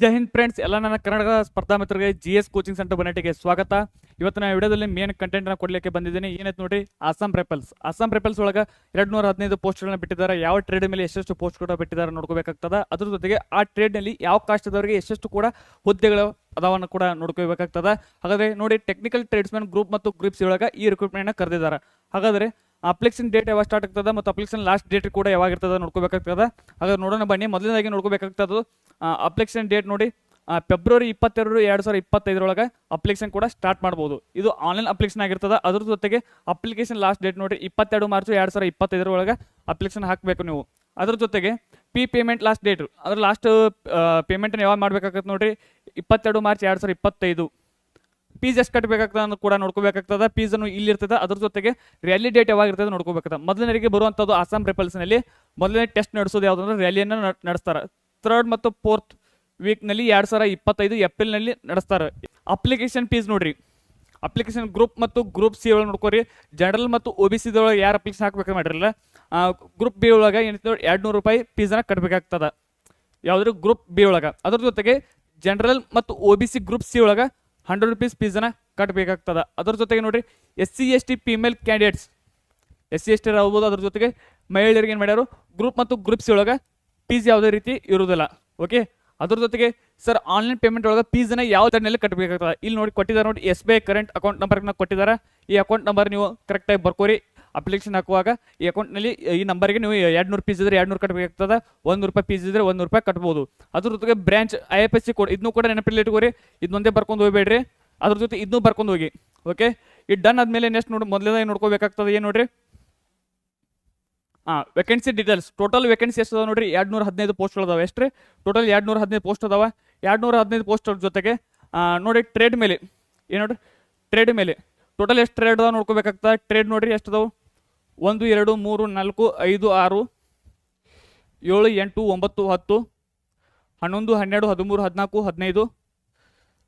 ಜೈ Hind friends ಎಲ್ಲ ನನ್ನ ಕನ್ನಡದ ಸ್ಪರ್ಧಾ ಮಿತ್ರರಿಗೆ ಜಿ ಎಸ್ ಕೋಚಿಂಗ್ ಸೆಂಟರ್ ಬನ್ನಟಿಗೆ ಸ್ವಾಗತ. ಇವತ್ತು ಇವತ್ತಿನ ವಿಡಿಯೋದಲ್ಲಿ ಮೇನ್ ಕಂಟೆಂಟ್ನ ಕೊಡ್ಲಿಕ್ಕೆ ಬಂದಿದ್ದೀನಿ. ಏನೈತೆ ನೋಡಿ ಅಸ್ಸಾಂ ರೆಪಲ್ಸ್ ಅಸ್ಸಾಂ ರೆಪಲ್ಸ್ ಒಳಗೆ ಎರಡು ನೂರ ಹದಿನೈದು ಪೋಸ್ಟ್ಗಳನ್ನ ಬಿಟ್ಟಿದ್ದಾರೆ. ಯಾವ ಟ್ರೇಡ್ ಮೇಲೆ ಎಷ್ಟೆಷ್ಟು ಪೋಸ್ಟ್ ಕೂಡ ಬಿಟ್ಟಿದ್ದಾರೆ ನೋಡ್ಕೋಬೇಕಾಗ್ತದ. ಅದ್ರ ಜೊತೆಗೆ ಆ ಟ್ರೇಡ್ನಲ್ಲಿ ಯಾವ ಕಾಷ್ಟದವರಿಗೆ ಎಷ್ಟೆಷ್ಟು ಕೂಡ ಹುದ್ದೆಗಳು ಅದಾವನ್ನ ಕೂಡ ನೋಡ್ಕೋಬೇಕಾಗ್ತದ. ಹಾಗಾದ್ರೆ ನೋಡಿ ಟೆಕ್ನಿಕಲ್ ಟ್ರೇಡ್ಸ್ಮನ್ ಗ್ರೂಪ್ ಮತ್ತು ಗ್ರೂಪ್ಸ್ ಒಳಗೆ ಈ ರಿಕ್ರೂಟ್ಮೆಂಟ್ ಕರೆದಿದ್ದಾರೆ. ಹಾಗಾದ್ರೆ ಅಪ್ಲಿಕೇಶನ್ ಡೇಟ್ ಯಾವಾಗ ಸ್ಟಾರ್ಟ್ ಆಗ್ತದೆ ಮತ್ತು ಅಪ್ಲಿಕೇಶನ್ ಲಾಸ್ಟ್ ಡೇಟ್ ಕೂಡ ಯಾವಾಗ ಇರ್ತದ ನೋಡ್ಕೋಬೇಕಾಗ್ತದ. ಹಾಗಾದ್ರೆ ನೋಡೋಣ ಬನ್ನಿ, ಮೊದಲನೇದಾಗಿ ನೋಡ್ಕೋಬೇಕಾಗ್ತದ ಅಪ್ಲಿಕೇಶನ್ ಡೇಟ್ ನೋಡಿ ಫೆಬ್ರವರಿ ಇಪ್ಪತ್ತೆರಡು, ಎರಡು ಸಾವಿರದ ಇಪ್ಪತ್ತೈದರೊಳಗೆ ಅಪ್ಲಿಕೇಶನ್ ಕೂಡ ಸ್ಟಾರ್ಟ್ ಮಾಡ್ಬೋದು. ಇದು ಆನ್ಲೈನ್ ಅಪ್ಲಿಕೇಶನ್ ಆಗಿರ್ತದ, ಅದ್ರ ಜೊತೆಗೆ ಅಪ್ಲಿಕೇಶನ್ ಲಾಸ್ಟ್ ಡೇಟ್ ನೋಡಿ, ಇಪ್ಪತ್ತೆರಡು ಮಾರ್ಚ್ ಎರಡು ಸಾವಿರದ ಇಪ್ಪತ್ತೈದರೊಳಗೆ ಅಪ್ಲಿಕೇಶನ್ ಹಾಕಬೇಕು ನೀವು. ಅದ್ರ ಜೊತೆಗೆ ಪಿ ಪೇಮೆಂಟ್ ಲಾಸ್ಟ್ ಡೇಟ್ ಅದ್ರ ಲಾಸ್ಟ್ ಪೇಮೆಂಟನ್ನು ಯಾವಾಗ ಮಾಡಬೇಕಾಗತ್ತೆ ನೋಡಿರಿ, ಇಪ್ಪತ್ತೆರಡು ಮಾರ್ಚ್ ಎರಡು ಸಾವಿರದ ಇಪ್ಪತ್ತೈದು. ಫೀಸ್ ಎಷ್ಟು ಕಟ್ಟಬೇಕಾಗ್ತದೆ ಅನ್ನೋದು ಕೂಡ ನೋಡ್ಕೋಬೇಕಾಗ್ತದೆ. ಪೀಸನ್ನು ಅನ್ನು ಇಲ್ಲಿ ಇರ್ತದೆ ಅದ್ರ ಜೊತೆಗೆ ರ್ಯಾಲಿ ಡೇಟ್ ಯಾವಾಗಿರ್ತದೆ ನೋಡ್ಕೋಬೇಕಾಗ್ತದೆ. ಮೊದಲನೇರಿಗೆ ಬರುವಂಥದ್ದು ಅಸ್ಸಾಂ ನಲ್ಲಿ ಮೊದಲನೇ ಟೆಸ್ಟ್ ನಡೆಸೋದು ಯಾವುದಂದ್ರೆ ರ್ಯಾಲಿಯನ್ನು ನಡೆಸ್ತಾರೆ. ಥರ್ಡ್ ಮತ್ತು ಫೋರ್ತ್ ವೀಕ್ನಲ್ಲಿ ಎರಡು ಸಾವಿರ ಇಪ್ಪತ್ತೈದು ಏಪ್ರಿಲ್ನಲ್ಲಿ ನಡೆಸ್ತಾರೆ. ಅಪ್ಲಿಕೇಶನ್ ಫೀಸ್ ನೋಡಿರಿ. ಅಪ್ಲಿಕೇಶನ್ ಗ್ರೂಪ್ ಮತ್ತು ಗ್ರೂಪ್ ಸಿ ಒಳಗೆ ನೋಡ್ಕೋರಿ. ಜನರಲ್ ಮತ್ತು ಒ ಬಿ ಸಿದೊಳಗೆ ಯಾರು ಅಪ್ಲಿಕೇಶನ್ ಹಾಕ್ಬೇಕು ಮಾಡಿರಲ್ಲ ಗ್ರೂಪ್ ಬಿ ಒಳಗೆ ಏನಿತ್ತು ಎರಡು ನೂರು ರೂಪಾಯಿ ಫೀಸನ್ನು ಕಟ್ಟಬೇಕಾಗ್ತದೆ ಯಾವುದ್ರ ಗ್ರೂಪ್ ಬಿ ಒಳಗೆ. ಅದ್ರ ಜೊತೆಗೆ ಜನರಲ್ ಮತ್ತು O B C group C ಒಳಗೆ ಹಂಡ್ರೆಡ್ ರುಪೀಸ್ ಫೀಸನ್ನ ಕಟ್ಟಬೇಕಾಗ್ತದೆ ಅದ್ರ ಜೊತೆಗೆ ನೋಡಿರಿ S C S T female candidates S C S T ಆಗ್ಬೋದು, ಅದ್ರ ಜೊತೆಗೆ ಮಹಿಳೆಯರಿಗೆ ಏನು ಮಾಡ್ಯಾರು? ಗ್ರೂಪ್ ಮತ್ತು ಗ್ರೂಪ್ಸ್ ಒಳಗೆ ಫೀಸ್ ಯಾವುದೇ ರೀತಿ ಇರುವುದಿಲ್ಲ ಓಕೆ ಅದ್ರ ಜೊತೆಗೆ ಸರ್ ಆನ್ಲೈನ್ ಪೇಮೆಂಟ್ ಒಳಗೆ ಫೀಸನ್ನ ಯಾವ ತಡೆಯಲ್ಲಿ ಕಟ್ಟಬೇಕಾಗ್ತದೆ ಇಲ್ಲಿ ನೋಡಿ ಕೊಟ್ಟಿದ್ದಾರೆ ನೋಡಿ S B I current account ನಂಬರ್ನ ಕೊಟ್ಟಿದ್ದಾರೆ. ಈ ಅಕೌಂಟ್ ನಂಬರ್ ನೀವು ಕರೆಕ್ಟಾಗಿ ಬರ್ಕೋರಿ. ಅಪ್ಲಿಕೇಶನ್ ಹಾಕುವಾಗ ಈ ಅಕೌಂಟ್ನಲ್ಲಿ ಈ ನಂಬರ್ಗೆ ನೀವು ಎರಡು ನೂರು ಪೀಸ್ ಇದ್ರೆ ಎರಡು ನೂರು ಕಟ್ಟಬೇಕಾಗ್ತದೆ ಒಂದು ರೂಪಾಯಿ ಪೀಸ್ ಇದ್ರೆ ಒಂದು ರೂಪಾಯಿ ಕಟ್ಬೋದು. ಅದ್ರ ಜೊತೆಗೆ branch I F S C code ಇದನ್ನು ಕೂಡ ನೆನಪಿಲ್ಲ ಇಟ್ಕೋರಿ ಇದನ್ನೊಂದೇ ಬರ್ಕೊಂಡು ಹೋಗ್ಬೇಡ್ರಿ. ಅದ್ರ ಜೊತೆ ಇದನ್ನೂ ಬರ್ಕೊಂಡು ಹೋಗಿ ಓಕೆ ಈ ಡನ್ ಆದಮೇಲೆ ನೆಕ್ಸ್ಟ್ ನೋಡಿ ಮೊದಲನೇದಾಗಿ ನೋಡ್ಕೋಬೇಕಾಗ್ತದೆ ಏನು ನೋಡ್ರಿ? ಹಾಂ ವೇಕೆನ್ಸಿ ಡೀಟೇಲ್ಸ್ ಟೋಟಲ್ ವೇಕೆನ್ಸಿ ಎಷ್ಟು ಅದಾವ ನೋಡ್ರಿ? ಎರಡು ನೂರ ಹದಿನೈದು ಪೋಸ್ಟ್ಗಳು ಅದಾವೆ ಎಷ್ಟು ರೀ ಟೋಟಲ್ ಎರಡು ನೂರ ಹದಿನೈದು ಪೋಸ್ಟ್ ಅದಾವ. ಎರಡು ನೂರ ಹದಿನೈದು ಪೋಸ್ಟ್ ಜೊತೆಗೆ ನೋಡಿ ಟ್ರೇಡ್ ಮೇಲೆ, ಏನು ನೋಡ್ರಿ? ಟ್ರೇಡ್ ಮೇಲೆ ಟೋಟಲ್ ಎಷ್ಟು ಟ್ರೇಡ್ ಅದಾವೆ ನೋಡ್ಕೋಬೇಕಾಗ್ತದೆ? ಟ್ರೇಡ್ ನೋಡ್ರಿ ಎಷ್ಟು ಅದಾವು? ಒಂದು, ಎರಡು, ಮೂರು, ನಾಲ್ಕು, ಐದು, ಆರು, ಏಳು, ಎಂಟು, ಒಂಬತ್ತು, ಹತ್ತು, ಹನ್ನೊಂದು, ಹನ್ನೆರಡು, ಹದಿಮೂರು, ಹದಿನಾಲ್ಕು, ಹದಿನೈದು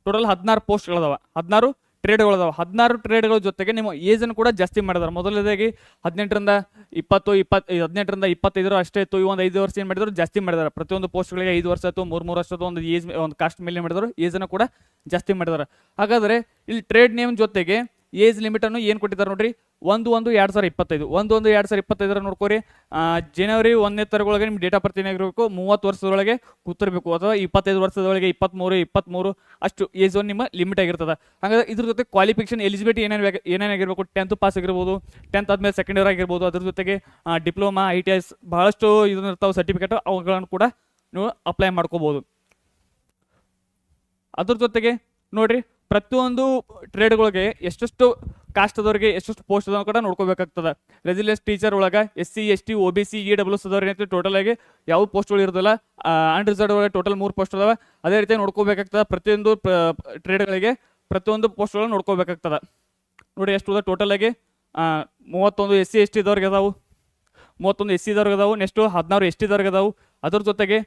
ಟೋಟಲ್ ಹದಿನಾರು ಪೋಸ್ಟ್ಗಳದಾವ ಹದಿನಾರು ಟ್ರೇಡ್ಗಳದಾವೆ ಹದಿನಾರು ಟ್ರೇಡ್ಗಳ ಜೊತೆಗೆ ನಿಮ್ಮ ಏಜನ್ನು ಕೂಡ ಜಾಸ್ತಿ ಮಾಡಿದಾರೆ. ಮೊದಲನೇದಾಗಿ ಹದಿನೆಂಟರಿಂದ ಇಪ್ಪತ್ತು ಇಪ್ಪತ್ತು ಹದಿನೆಂಟರಿಂದ ಇಪ್ಪತ್ತೈದರ ಅಷ್ಟೇ ಇತ್ತು. ಈ ಒಂದು ಐದು ವರ್ಷ ಏನು ಮಾಡಿದ್ರು? ಜಾಸ್ತಿ ಮಾಡಿದಾರೆ. ಪ್ರತಿಯೊಂದು ಪೋಸ್ಟ್ಗಳಿಗೆ ಐದು ವರ್ಷ ಆಯಿತು, ಮೂರು ಮೂರು ವರ್ಷದ ಒಂದು ಏಜ್ ಒಂದು ಕಾಸ್ಟ್ ಮೇಲೆ ಮಾಡಿದ್ರು? ಏಜನ್ನು ಕೂಡ ಜಾಸ್ತಿ ಮಾಡಿದಾರೆ. ಹಾಗಾದರೆ ಇಲ್ಲಿ ಟ್ರೇಡ್ ನೇಮ್ ಜೊತೆಗೆ ಏಜ್ ಲಿಮಿಟನ್ನು ಏನು ಕೊಟ್ಟಿದ್ದಾರೆ ನೋಡ್ರಿ? ಒಂದು ಒಂದು ಎರಡು ಸಾವಿರ ಇಪ್ಪತ್ತೈದು, ಒಂದು ಒಂದು ಎರಡು ಸಾವಿರ ಇಪ್ಪತ್ತೈದರ ನೋಡ್ಕೋರಿ. ಜನವರಿ ಒಂದನೇ ತಾರೀಕೊಳಗೆ ನಿಮ್ಮ ಡೇಟ್ ಏನಾಗಿರಬೇಕು ಮೂವತ್ತು ವರ್ಷದೊಳಗೆ ಕೂತಿರಬೇಕು, ಅಥವಾ ಇಪ್ಪತ್ತೈದು ವರ್ಷದೊಳಗೆ ಇಪ್ಪತ್ತ್ಮೂರು ಇಪ್ಪತ್ತ್ಮೂರು ಅಷ್ಟು ಏಜ್ ಒಂದು ನಿಮ್ಮ ಲಿಮಿಟ್ ಆಗಿರ್ತದೆ. ಹಾಗಾದ್ರೆ ಇದ್ರ ಜೊತೆ ಕ್ವಾಲಿಫಿಕೇಶನ್ ಎಲಿಜಿಬಿಲಿಟಿ ಏನೇನು ಏನೇನಾಗಿರಬೇಕು ಟೆಂತ್ ಪಾಸ್ ಆಗಿರ್ಬೋದು ಟೆಂತ್ ಆದಮೇಲೆ ಸೆಕೆಂಡ್ ಇಯರ್ ಆಗಿರ್ಬೋದು, ಅದ್ರ ಜೊತೆಗೆ ಡಿಪ್ಲೊಮಾ ಐ ಟಿ ಐಸ್ ಬಹಳಷ್ಟು ಇದನ್ನ ಇರ್ತಾವೆ ಸರ್ಟಿಫಿಕೇಟ್ ಅವುಗಳನ್ನು ಕೂಡ ನೀವು ಅಪ್ಲೈ ಮಾಡ್ಕೋಬೋದು. ಅದ್ರ ಜೊತೆಗೆ ನೋಡಿರಿ, ಪ್ರತಿಯೊಂದು ಟ್ರೇಡ್ಗಳಿಗೆ ಎಷ್ಟೆಷ್ಟು ಕಾಸ್ಟ್ ದವರಿಗೆ ಎಷ್ಟೆಷ್ಟು ಪೋಸ್ಟ್ ಅದಾವ ಕೂಡ ನೋಡ್ಕೋಬೇಕಾಗ್ತದೆ. ರೆಸಿಲೆನ್ಸ್ ಟೀಚರ್ ಒಳಗೆ S C S T O B C E W ಅದವ್ರು ಏನೈತಿ ಟೋಟಲ್ ಆಗಿ ಯಾವ ಪೋಸ್ಟ್ಗಳು ಇರೋದಿಲ್ಲ. ಅನ್ರಿಸರ್ವ್ ಒಳಗೆ ಟೋಟಲ್ ಮೂರು ಪೋಸ್ಟ್ ಅದಾವೆ ಅದೇ ರೀತಿ ನೋಡ್ಕೋಬೇಕಾಗ್ತದೆ ಪ್ರತಿಯೊಂದು ಟ್ರೇಡ್ಗಳಿಗೆ ಪ್ರತಿಯೊಂದು ಪೋಸ್ಟ್ಗಳನ್ನ ನೋಡ್ಕೋಬೇಕಾಗ್ತದೆ. ನೋಡಿ ಎಷ್ಟು ಅದ ಟೋಟಲ್ ಆಗಿ. ಮೂವತ್ತೊಂದು ಎಸ್ ಸಿ ಎಸ್ ಟಿ ಇದ್ದವ್ರಿಗೆ ಅದಾವು. ಮೂವತ್ತೊಂದು ಎಸ್ ಸಿ ಇದ್ದವ್ರಿಗೆ ಅದಾವು. ನೆಕ್ಸ್ಟು ಹದಿನಾರು ಎಸ್ ಟಿ ಇದ್ದವ್ರಿಗೆ ಅದಾವು. ಅದ್ರ ಜೊತೆಗೆ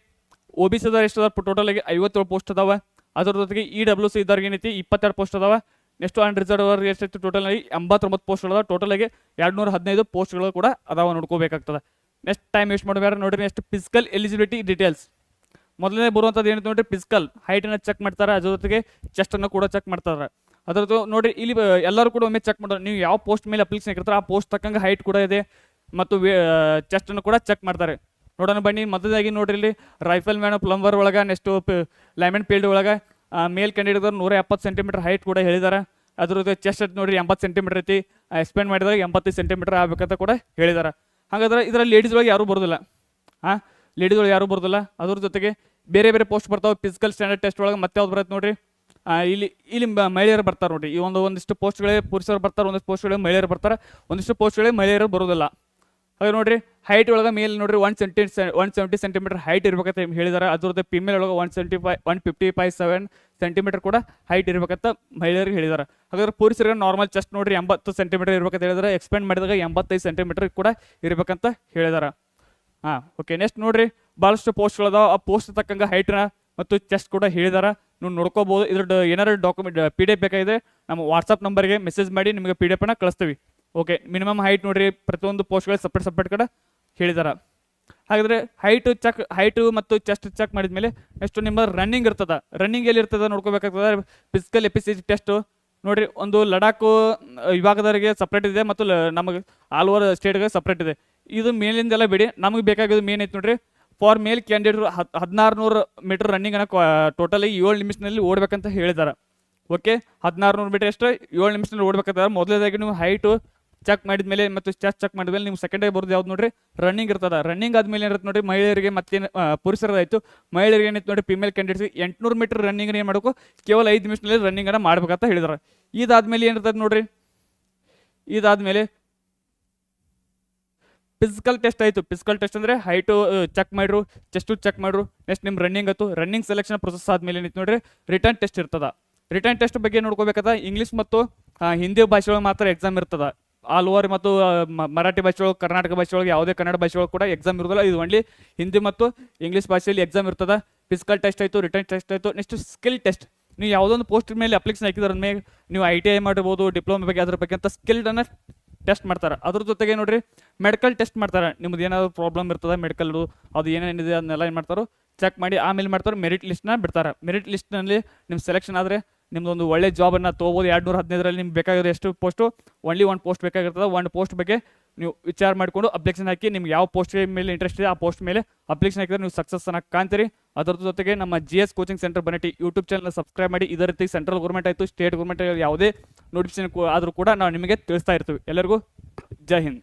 ಒ ಬಿ ಸಿ ಇದ್ದವ್ರು ಎಷ್ಟು ಅದಾವ? ಟೋಟಲ್ ಆಗಿ ಐವತ್ತೇಳು ಪೋಸ್ಟ್ ಅದಾವ ಅದ್ರ ಜೊತೆಗೆ ಇ ಡಬ್ಲ್ಯೂ ಸಿ ಇದ್ದವ್ರಿಗೆ ಏನೈತಿ? ಇಪ್ಪತ್ತೆರಡು ಪೋಸ್ಟ್ ಅದಾವ ನೆಕ್ಸ್ಟ್ ಅನ್ ರಿಸರ್ವ್ ಅವ್ರಿಗೆ ಎಷ್ಟು ಟೋಟಲ್ ಎಂಬತ್ತೊಂಬತ್ತು ಪೋಸ್ಟ್ಗಳು ಅದಾವ ಟೋಟಲ್ ಆಗಿ ಎರಡು ನೂರ ಹದಿನೈದು ಪೋಸ್ಟ್ಗಳು ಕೂಡ ಅದಾವ ನೋಡ್ಕೋಬೇಕಾಗ್ತದೆ. ನೆಕ್ಸ್ಟ್ ಟೈಮ್ ವೇಸ್ಟ್ ಮಾಡಬೇಡ ನೋಡಿರಿ ನೆಕ್ಸ್ಟ್ ಫಿಸಿಕಲ್ ಎಲಿಜಿಬಿಲಿಟಿ ಡೀಟೇಲ್ಸ್ ಮೊದಲನೇ ಬರುವಂಥದ್ದು ಏನಂತ ನೋಡ್ರಿ? ಫಿಸಿಕಲ್ ಹೈಟನ್ನು ಚೆಕ್ ಮಾಡ್ತಾರೆ. ಅದ್ರ ಜೊತೆಗೆ ಚೆಸ್ಟನ್ನು ಕೂಡ ಚೆಕ್ ಮಾಡ್ತಾರೆ. ಅದ್ರದ್ದು ನೋಡ್ರಿ, ಇಲ್ಲಿ ಎಲ್ಲರೂ ಕೂಡ ಒಮ್ಮೆ ಚೆಕ್ ಮಾಡ್ತಾರೆ. ನೀವು ಯಾವ ಪೋಸ್ಟ್ ಮೇಲೆ ಅಪ್ಲಿಕೇಶನ್ ಹಾಕಿರ್ತಾರೆ ಆ ಪೋಸ್ಟ್ ತಕ್ಕಂಗೆ ಹೈಟ್ ಕೂಡ ಇದೆ. ಮತ್ತು ಚೆಸ್ಟನ್ನು ಕೂಡ ಚೆಕ್ ಮಾಡ್ತಾರೆ. ನೋಡೋಣ ಬನ್ನಿ. ಮೊದಲಾಗಿ ನೋಡಿರಿ ಇಲ್ಲಿ ರೈಫಲ್ ಮ್ಯಾನ್ ಪ್ಲಂಬರ್ ಒಳಗೆ ನೆಕ್ಸ್ಟ್ ಲೈಮನ್ ಫೀಲ್ಡ್ ಒಳಗೆ ಮೇಲ್ ಕ್ಯಾಂಡಿಡೇಟ್ ನೂರ ಎಪ್ಪತ್ತು ಸೆಂಟಿಮೀಟರ್ ಹೈಟ್ ಕೂಡ ಹೇಳಿದ್ದಾರೆ ಅದ್ರ ಜೊತೆ ಚೆಸ್ಟ್ ನೋಡ್ರಿ ಎಂಬತ್ತು ಸೆಂಟಿಮೀಟರ್ ಐತಿ. ಎಕ್ಸ್ಪ್ಲೇನ್ ಮಾಡಿದಾಗ ಎಂಬತ್ತು ಸೆಂಟಿಮೀಟರ್ ಆಗಬೇಕಂತ ಕೂಡ ಹೇಳಿದ್ದಾರೆ ಹಾಗಾದ್ರೆ ಇದರ ಲೇಡೀಸ್ ಒಳಗೆ ಯಾರೂ ಬರೋದಿಲ್ಲ. ಹಾಂ ಲೇಡೀಸ್ ಒಳಗೆ ಯಾರೂ ಬರೋದಿಲ್ಲ. ಅದ್ರ ಜೊತೆಗೆ ಬೇರೆ ಬೇರೆ ಪೋಸ್ಟ್ ಬರ್ತಾವೆ. ಫಿಸಿಕಲ್ ಸ್ಟ್ಯಾಂಡರ್ಡ್ ಟೆಸ್ಟ್ ಒಳಗೆ ಮತ್ತೆ ಯಾವ್ದು ಬರುತ್ತೆ ನೋಡ್ರಿ? ಇಲ್ಲಿ ಇಲ್ಲಿ ಮಹಿಳೆಯರು ಬರ್ತಾರೆ ನೋಡ್ರಿ. ಈ ಒಂದು ಒಂದಿಷ್ಟು ಪೋಸ್ಟ್ಗಳೇ ಪುರುಷರು ಬರ್ತಾರೆ, ಒಂದಿಷ್ಟು ಪೋಸ್ಟ್ಗಳೇ ಮಹಿಳೆಯರು ಬರ್ತಾರೆ. ಒಂದಿಷ್ಟು ಪೋಸ್ಟ್ಗಳೇ ಮಹಿಳೆಯರು ಬರೋದಿಲ್ಲ. ಹಾಗೆ ನೋಡ್ರಿ ಹೈಟ್ ಒಳಗೆ ಮೇಲೆ ನೋಡ್ರಿ one centi one seventy centimetre height ಇರ್ಬೇಕಂತ ಹೇಳಿದ್ದಾರೆ ಅದ್ರದ್ದು ಫಿಮೇಲ್ ಒಳಗೆ one seventy five one fifty five seven centimetre ಕೂಡ ಹೈಟ್ ಇರಬೇಕಂತ ಮಹಿಳೆಯರಿಗೆ ಹೇಳಿದ್ದಾರೆ. ಹಾಗಾದ್ರೆ ಪುರುಷರಿಗೆ ನಾರ್ಮಲ್ ಚೆಸ್ಟ್ ನೋಡ್ರಿ ಎಂಬತ್ತು ಸೆಂಟಿಮೀಟರ್ ಇರ್ಬೇಕಂತ ಹೇಳಿದ್ರೆ ಎಕ್ಸ್ಪೆಂಡ್ ಮಾಡಿದಾಗ ಎಂಬತ್ತೈದು ಸೆಂಟಿಮೀಟರ್ ಕೂಡ ಇರಬೇಕಂತ ಹೇಳಿದಾರೆ ಹಾಂ ಓಕೆ ನೆಕ್ಸ್ಟ್ ನೋಡ್ರಿ. ಭಾಳಷ್ಟು ಪೋಸ್ಟ್ಗಳದಾವ ಆ ಪೋಸ್ಟ್ ತಕ್ಕಂಗೆ ಹೈಟ್ನ ಮತ್ತು ಚೆಸ್ಟ್ ಕೂಡ ಹೇಳಿದಾರೆ ನೀವು ನೋಡ್ಕೋಬೋದು. ಇದ್ರ ಏನಾರು ಡಾಕ್ಯುಮೆಂಟ್ ಪಿ ಡಿ ಎಫ್ ಬೇಕಾಗಿದೆ, ನಮ್ಮ ವಾಟ್ಸಪ್ ನಂಬರ್ಗೆ ಮೆಸೇಜ್ ಮಾಡಿ ನಿಮಗೆ ಪಿ ಡಿ ಎಫ್ನ ಕಳಿಸ್ತೀವಿ. ಓಕೆ ಮಿನಿಮಮ್ ಹೈಟ್ ನೋಡ್ರಿ. ಪ್ರತಿಯೊಂದು ಪೋಸ್ಟ್ಗಳು ಸಪ್ರೇಟ್ ಸಪ್ರೇಟ್ ಕಡೆ ಹೇಳಿದಾರ ಹಾಗಾದ್ರೆ ಹೈಟ್ ಚೆಕ್ ಹೈಟು ಮತ್ತು ಚೆಸ್ಟ್ ಚೆಕ್ ಮಾಡಿದ ಮೇಲೆ ನೆಕ್ಸ್ಟ್ ನಿಮ್ಮ ರನ್ನಿಂಗ್ ಇರ್ತದೆ. ರನ್ನಿಂಗ್ ಎಲ್ಲಿ ಇರ್ತದ ನೋಡ್ಕೋಬೇಕಾಗ್ತದೆ. ಫಿಸಿಕಲ್ ಎಫಿಸಿಟಿ ಟೆಸ್ಟು ನೋಡಿರಿ, ಒಂದು ಲಡಾಖು ವಿಭಾಗದವರಿಗೆ ಸಪ್ರೇಟ್ ಇದೆ ಮತ್ತು ನಮಗೆ ಆಲ್ ಓವರ್ ಸ್ಟೇಟ್ಗೆ ಸಪ್ರೇಟ್ ಇದೆ. ಇದು ಮೇಲಿಂದೆಲ್ಲ ಬಿಡಿ, ನಮಗೆ ಬೇಕಾಗಿದ್ದು ಮೇನ್ ಐತೆ ನೋಡ್ರಿ. ಫಾರ್ ಮೇಲ್ ಕ್ಯಾಂಡಿಡೇಟ್ ಹದ್ ಹದಿನಾರು ನೂರು ಮೀಟರ್ ರನ್ನಿಂಗ್ ಅನ್ನ ಟೋಟಲಿ ಏಳು ನಿಮಿಷದಲ್ಲಿ ಓಡಬೇಕಂತ ಹೇಳಿದ್ದಾರೆ ಓಕೆ ಹದಿನಾರು ನೂರು ಮೀಟರ್ ಎಷ್ಟು ಏಳು ನಿಮಿಷದಲ್ಲಿ ಓಡ್ಬೇಕಂತ ಮೊದಲನೇದಾಗಿ ನೀವು ಹೈಟು ಚೆಕ್ ಮಾಡಿದ್ಮೇಲೆ ಮತ್ತು ಚೆಸ್ಟ್ ಚೆಕ್ ಮಾಡಿದ್ಮೇಲೆ ನೀವು ಸೆಕೆಂಡ್ ಆಗಿ ಬರೋದು ಯಾವ್ದು ನೋಡ್ರಿ? ರನ್ನಿಂಗ್ ಇರ್ತದ. ರನ್ನಿಂಗ್ ಆದ್ಮೇಲೆ ಏನಿರುತ್ತೆ ನೋಡ್ರಿ? ಮಹಿಳೆಯರಿಗೆ ಮತ್ತೇನು ಪುರುಷರದಾಯ್ತು. ಮಹಿಳೆಯರಿಗೆ ಏನಿತ್ತು ನೋಡಿ ಫಿಮೇಲ್ ಕ್ಯಾಂಡಿಡೇಟ್ಸ್ ಎಂಟ್ನೂರು ಮೀಟರ್ ರನ್ನಿಂಗ್ ಏನು ಮಾಡಬೇಕು. ಕೇವಲ ಐದು ನಿಮಿಷದಲ್ಲಿ ರನ್ನಿಂಗ್ ಅನ್ನ ಮಾಡ್ಬೇಕಂತ ಹೇಳಿದಾರೆ. ಇದಾದ್ಮೇಲೆ ಏನಿರ್ತದೆ ನೋಡ್ರಿ? ಇದಾದ್ಮೇಲೆ ಫಿಸಿಕಲ್ ಟೆಸ್ಟ್ ಆಯಿತು. ಫಿಸಿಕಲ್ ಟೆಸ್ಟ್ ಅಂದರೆ ಹೈಟು ಚೆಕ್ ಮಾಡ್ರು. ಚೆಸ್ಟು ಚೆಕ್ ಮಾಡ್ರು. ನೆಕ್ಸ್ಟ್ ನಿಮ್ಮ ರನ್ನಿಂಗ್ ಆಯ್ತು. ರನ್ನಿಂಗ್ ಸೆಲೆಕ್ಷನ್ ಪ್ರೊಸೆಸ್ ಆದಮೇಲೆ ಏನಿತ್ತು ನೋಡ್ರಿ? ರಿಟರ್ನ್ ಟೆಸ್ಟ್ ಇರ್ತದ. ರಿಟರ್ನ್ ಟೆಸ್ಟ್ ಬಗ್ಗೆ ನೋಡ್ಕೋಬೇಕಾದ ಇಂಗ್ಲೀಷ್ ಮತ್ತು ಹಿಂದಿ ಭಾಷೆ ಒಳಗೆ ಮಾತ್ರ ಎಕ್ಸಾಮ್ ಇರ್ತದ. ಆಲ್ ಓವರ್ ಮತ್ತು ಮರಾಠಿ ಭಾಷೆಯೊಳಗೆ, ಕರ್ನಾಟಕ ಭಾಷೆ ಒಳಗೆ ಯಾವುದೇ ಕನ್ನಡ ಭಾಷೆಯೊಳಗೆ ಕೂಡ ಎಕ್ಸಾಮ್ ಇರೋದಿಲ್ಲ ಇದು ಓನ್ಲಿ ಹಿಂದಿ ಮತ್ತು ಇಂಗ್ಲೀಷ್ ಭಾಷೆಯಲ್ಲಿ ಎಕ್ಸಾಮ್ ಇರ್ತದ. ಫಿಸಿಕಲ್ ಟೆಸ್ಟ್ ಆಯಿತು ರಿಟರ್ನ್ ಟೆಸ್ಟ್ ಆಯಿತು ನೆಕ್ಸ್ಟ್ ಸ್ಕಿಲ್ ಟೆಸ್ಟ್ ನೀವು ಯಾವುದೊಂದು ಪೋಸ್ಟ್ ಮೇಲೆ ಅಪ್ಲಿಕೇಶನ್ ಹಾಕಿದ್ರೆ ಮೇಲೆ ನೀವು ಐ ಟಿ ಐ ಮಾಡಿರ್ಬೋದು ಡಿಪ್ಲೊಮಾ ಬಗ್ಗೆ ಅದ್ರ ಬಗ್ಗೆ ಅಂತ ಸ್ಕಿಲ್ಡನ್ನು ಟೆಸ್ಟ್ ಮಾಡ್ತಾರೆ. ಅದ್ರ ಜೊತೆಗೆ ನೋಡಿರಿ ಮೆಡಿಕಲ್ ಟೆಸ್ಟ್ ಮಾಡ್ತಾರೆ. ನಿಮ್ದು ಏನಾದ್ರು ಪ್ರಾಬ್ಲಮ್ ಇರ್ತದೆ ಮೆಡಿಕಲ್ದು ಅದು ಏನೇನಿದೆ ಅದನ್ನೆಲ್ಲ ಏನು ಮಾಡ್ತಾರೋ ಚೆಕ್ ಮಾಡಿ, ಆಮೇಲೆ ಮಾಡ್ತಾರೆ ಮೆರಿಟ್ ಲಿಸ್ಟ್ನ ಬಿಡ್ತಾರೆ. ಮೆರಿಟ್ ಲಿಸ್ಟ್ನಲ್ಲಿ ನಿಮ್ಮ ಸೆಲೆಕ್ಷನ್ ಆದರೆ ನಿಮ್ದೊಂದು ಒಳ್ಳೆ ಜಾಬನ್ನು ತೊಗೋಬೋದು. ಎರಡು ನೂರ ಹದಿನೈದರಲ್ಲಿ ನಿಮ್ಗೆ ಬೇಕಾಗಿರೋ ಎಷ್ಟು ಪೋಸ್ಟು ಒನ್ಲಿ ಒಂದು ಪೋಸ್ಟ್ ಬೇಕಾಗಿರ್ತದೆ. ಒಂದು ಪೋಸ್ಟ್ ಬಗ್ಗೆ ನೀವು ವಿಚಾರ ಮಾಡಿಕೊಂಡು ಅಪ್ಲಿಕೇಶನ್ ಹಾಕಿ ನಿಮ್ಗೆ ಯಾವ ಪೋಸ್ಟ್ ಮೇಲೆ ಇಂಟ್ರೆಸ್ಟ್ ಇದೆ ಆ ಪೋಸ್ಟ್ ಮೇಲೆ ಅಪ್ಲಿಕೇಶನ್ ಹಾಕಿದ್ರೆ ನೀವು ಸಕ್ಸಸ್ ಅನ್ನ ಕಾಣ್ತೀರಿ. ಅದರ ಜೊತೆಗೆ ನಮ್ಮ ಜಿ ಎಸ್ ಕೋಚಿಂಗ್ ಸೆಂಟರ್ ಬನ್ನಿ ಯೂಟ್ಯೂಬ್ ಚಾನಲ್ ಸಬ್ಸ್ಕ್ರೈಬ್ ಮಾಡಿ. ಇದೇ ರೀತಿ ಸೆಂಟ್ರಲ್ ಗೌರ್ಮೆಂಟ್ ಆಯಿತು ಸ್ಟೇಟ್ ಗೌರ್ಮೆಂಟ್ ಯಾವುದೇ ನೋಟಿಫಿಕೇಶನ್ ಆದರೂ ಕೂಡ ನಾವು ನಿಮಗೆ ತಿಳಿಸ್ತಾ ಇರ್ತೀವಿ. ಎಲ್ಲರಿಗೂ ಜೈ ಹಿಂದ್.